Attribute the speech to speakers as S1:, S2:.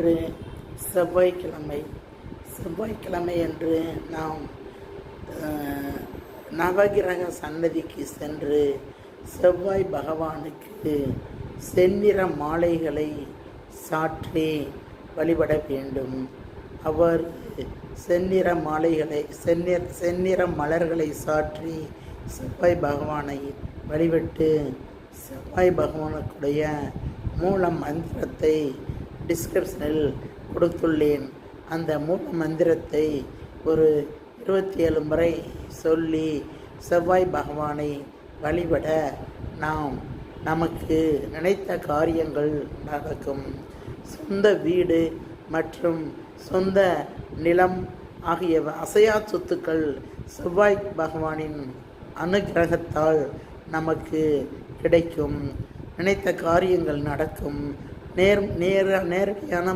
S1: இன்று செவ்வாய்க்கிழமை. செவ்வாய்க்கிழமை என்று நாம் நவகிரக சன்னதிக்கு சென்று செவ்வாய் பகவானுக்கு செந்நிற மாலைகளை சாற்றி வழிபட வேண்டும். அவர் செந்நிற மாலைகளை செந்நிற செந்நிற மலர்களை சாற்றி செவ்வாய் பகவானை வழிபட்டு செவ்வாய் பகவானுக்குடைய மூல மந்திரத்தை டிஸ்கிரிப்ஷனில் கொடுத்துள்ளேன். அந்த மூல மந்திரத்தை ஒரு இருபத்தி ஏழு முறை சொல்லி செவ்வாய் பகவானை வழிபட நாம் நமக்கு நினைத்த காரியங்கள் நடக்கும். சொந்த வீடு மற்றும் சொந்த நிலம் ஆகிய அசையா சொத்துக்கள் செவ்வாய் பகவானின் அனுகிரகத்தால் நமக்கு கிடைக்கும். நினைத்த காரியங்கள் நடக்கும். நேர் நேர நேரடியான